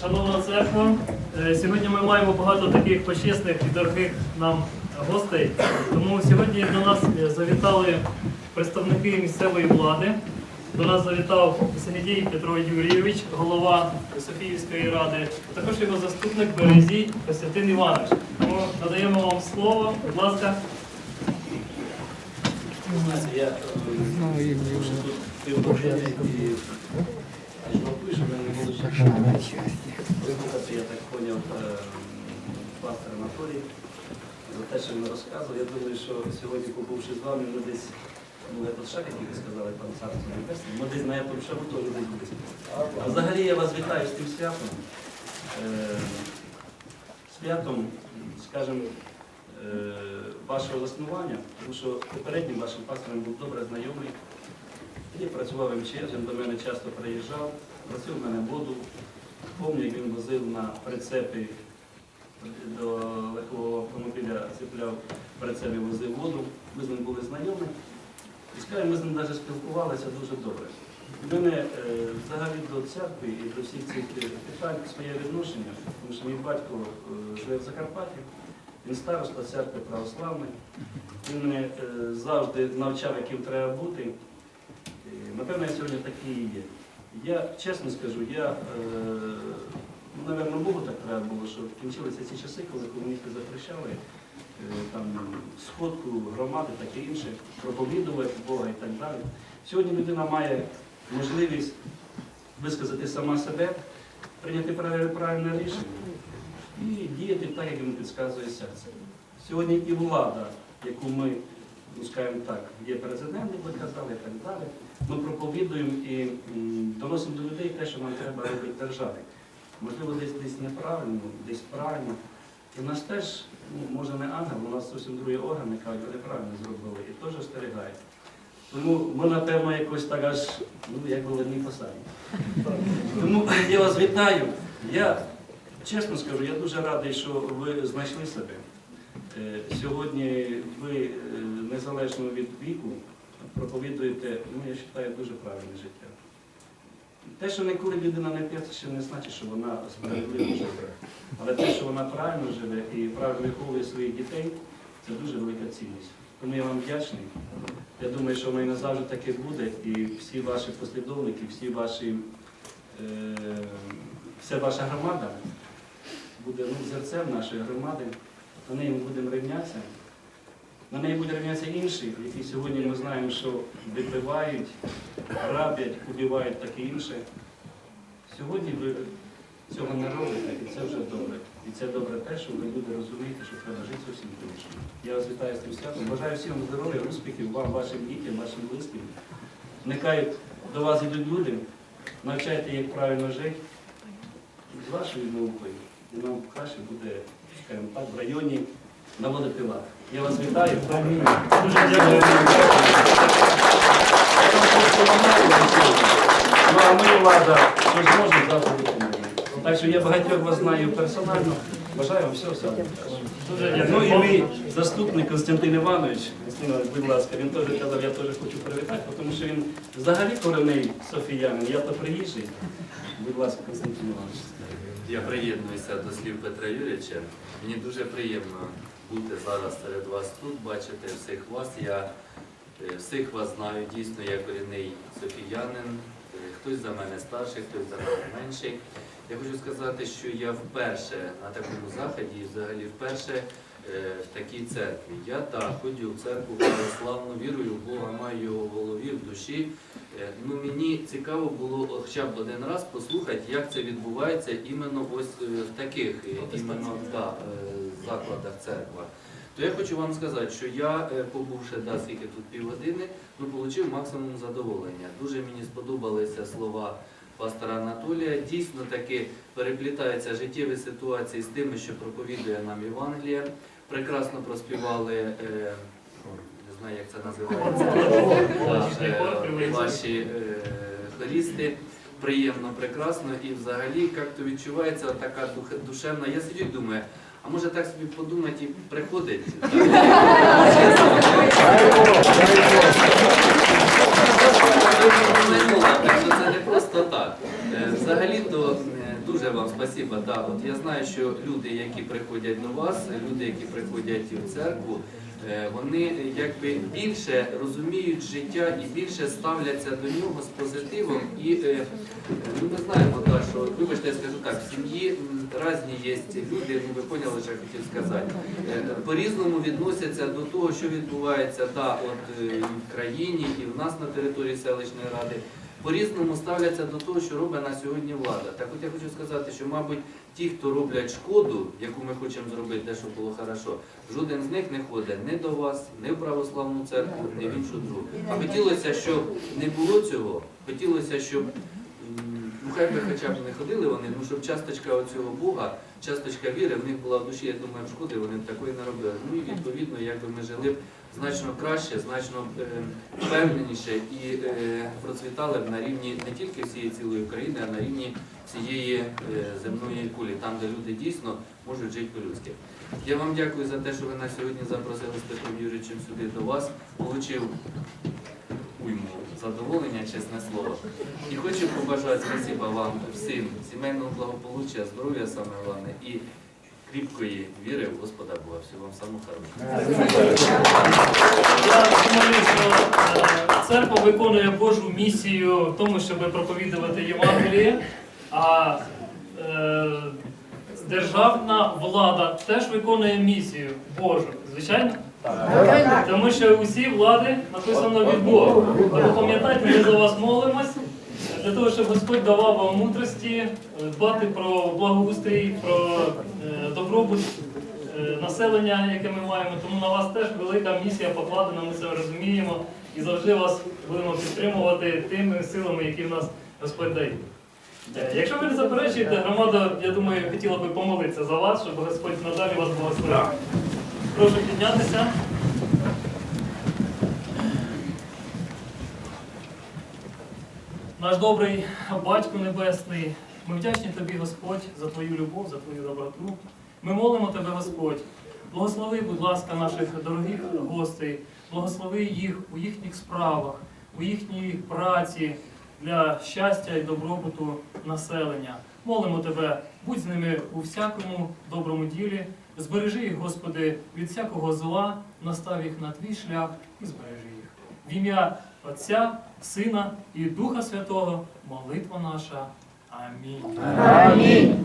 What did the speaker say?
шановна церква. Е, Сьогодні ми маємо багато таких почесних і дорогих нам гостей. Тому сьогодні до нас е, завітали представники місцевої влади. До нас завітав Сенедій Петро Юрійович, голова Софіївської ради, а також його заступник Березій Костянтин Іванович. Тому надаємо вам слово. Будь ласка. Я е, дуже тут півгодини і жовтую, що в не було часу я так поняв, е, пастор Анатолій за те, що він розказував. Я думаю, що сьогодні, побувши з вами, ми десь, ну, я тут шаг, який ви сказали, пан Царство Небесне, ми десь на цьому шагу теж десь будемо. А взагалі я вас вітаю з тим святом. Е, Святом, скажімо, е, вашого заснування, тому що попереднім вашим пастором був добре знайомий. Я працював МЧС, він до мене часто приїжджав, просив мене воду. Пам'ятаю, як він возив на прицепі до легкого автомобіля, цепляв прицепі, возив воду. Ми з ним були знайомі. І скажімо, ми з ним навіть спілкувалися дуже добре. У мене е, взагалі до церкви і до всіх цих е, питань своє відношення, тому що мій батько е, живе в Закарпатті. Він староста церкви православної. Він мене е, завжди навчав, яким треба бути. Напевно, я сьогодні такий і є. Я чесно скажу, я, е, ну, напевно, Богу так треба було, що кінчилися ці часи, коли комуністи запрещали е, там, сходку громади, таке інше, проповідувати Бога і так далі. Сьогодні людина має можливість висказати сама себе, прийняти правильне рішення і діяти так, як йому підказує серце. Сьогодні і влада, яку ми, ну скажімо так, є президент, як ви казали, і так далі, ми проповідуємо і доносимо до людей те, що нам треба робити в державі. Можливо, десь десь неправильно, десь правильно. І в нас теж, ну, може не ангел, у нас зовсім другі органи кажуть, ви неправильно зробили, і теж остерігають. Тому ми, напевно, якось так аж, ну, як в одній посаді. Тому я вас вітаю. Я чесно скажу, я дуже радий, що ви знайшли себе. Е, Сьогодні ви, е, незалежно від віку, проповідуєте, ну, я вважаю, дуже правильне життя. Те, що ніколи людина не п'є, це ще не значить, що вона справедливо живе. Але те, що вона правильно живе і правильно виховує своїх дітей, це дуже велика цінність. Тому я вам вдячний. Я думаю, що воно і назавжди таке буде, і всі ваші послідовники, всі ваші, е, вся ваша громада буде ну, зерцем нашої громади. На неї ми будемо рівнятися. На неї буде рівнятися інші, які сьогодні ми знаємо, що випивають, граблять, убивають таке інше. Сьогодні ви цього не робите, і це вже добре. І це добре те, що ви люди розумієте, що треба жити зовсім по-іншому. Я вас вітаю з тим святом. Бажаю всім здоров'я, успіхів, вам, вашим дітям, вашим близьким. Нехай до вас йдуть люди, навчайте, як правильно жити. З вашою наукою. І нам краще буде, скажімо так, в районі наводити лад. Я вас вітаю. Дуже дякую. Ну а ми, влада, що зможемо, завтра допоможемо. Так що я багатьох вас знаю персонально. Бажаю вам всього всього. Ну і мій заступник Константин Іванович, будь ласка, він теж казав, я теж хочу привітати, тому що він взагалі коренний софіянин, я то приїжджий. Будь ласка, Константин Іванович. Я приєднуюся до слів Петра Юрійовича. Мені дуже приємно бути зараз серед вас тут, бачити всіх вас. Я е, всіх вас знаю, дійсно, я корінний софіянин. Е, Хтось за мене старший, хтось за мене менший. Я хочу сказати, що я вперше на такому заході, і взагалі вперше е, в такій церкві. Я так ходю в церкву православну, вірую в Бога, маю його в голові, в душі. Ну, мені цікаво було хоча б один раз послухати, як це відбувається іменно ось в таких іменно, да, закладах церква. То я хочу вам сказати, що я, е, побувши да, скільки тут півгодини, ну, отримав максимум задоволення. Дуже мені сподобалися слова пастора Анатолія. Дійсно таки переплітаються життєві ситуації з тими, що проповідує нам Євангелія. Прекрасно проспівали. е, Не знаю, як це називається. Е. Ваші е, хорісти. Приємно, прекрасно. І взагалі як-то відчувається така душевна. Я сидю і думаю, а може так собі подумати і приходить. Минула, так що це не просто так. Е, взагалі-то е, дуже вам спасибо. Да, от я знаю, що люди, які приходять до вас, люди, які приходять в церкву, е, вони якби більше розуміють життя і більше ставляться до нього з позитивом. І е, ну, ми знаємо, да, що вибачте, я скажу так, в сім'ї різні є люди, ну ви поняли, що я хотів сказати. Е, По-різному відносяться до того, що відбувається да, от, в країні, і в нас на території селищної ради. По-різному ставляться до того, що робить на сьогодні влада. Так от я хочу сказати, що, мабуть, ті, хто роблять шкоду, яку ми хочемо зробити, те, щоб було хорошо, жоден з них не ходить ні до вас, ні в православну церкву, ні в іншу другу. А хотілося, щоб не було цього, хотілося, щоб хай би хоча б не ходили вони, ну щоб часточка оцього Бога, часточка віри в них була в душі, я думаю, в шкоди вони б такої не робили. Ну і відповідно, якби ми жили б значно краще, значно е, впевненіше і е, процвітали б на рівні не тільки всієї цілої України, а на рівні всієї е, земної кулі, там, де люди дійсно можуть жити по-людськи. Я вам дякую за те, що ви нас сьогодні запросили з Петром Юрійовичем сюди до вас. Получив уйму задоволення, чесне слово. І хочу побажати спасибо вам всім, сімейного благополуччя, здоров'я саме головне і кріпкої віри в Господа Бога. Всього вам самого хорошого. Е, церква виконує Божу місію в тому, щоб проповідувати Євангеліє, а е, державна влада теж виконує місію Божу. Звичайно? Тому що усі влади написано від Бога. Тому пам'ятайте, ми за вас молимось, для того, щоб Господь давав вам мудрості, е, дбати про благоустрій, про е, добробут е, населення, яке ми маємо. Тому на вас теж велика місія покладена, ми це розуміємо і завжди вас будемо підтримувати тими силами, які в нас Господь дає. Якщо ви не заперечуєте, громада, я думаю, хотіла би помолитися за вас, щоб Господь надалі вас благословив. Прошу піднятися. Наш добрий Батько Небесний, ми вдячні Тобі, Господь, за Твою любов, за Твою доброту. Ми молимо Тебе, Господь. Благослови, будь ласка, наших дорогих гостей, благослови їх у їхніх справах, у їхній праці для щастя і добробуту населення. Молимо Тебе, будь з ними у всякому доброму ділі. Збережи їх, Господи, від всякого зла, настав їх на твій шлях і збережи їх. В ім'я Отця, Сина і Духа Святого, молитва наша. Амінь. Амінь.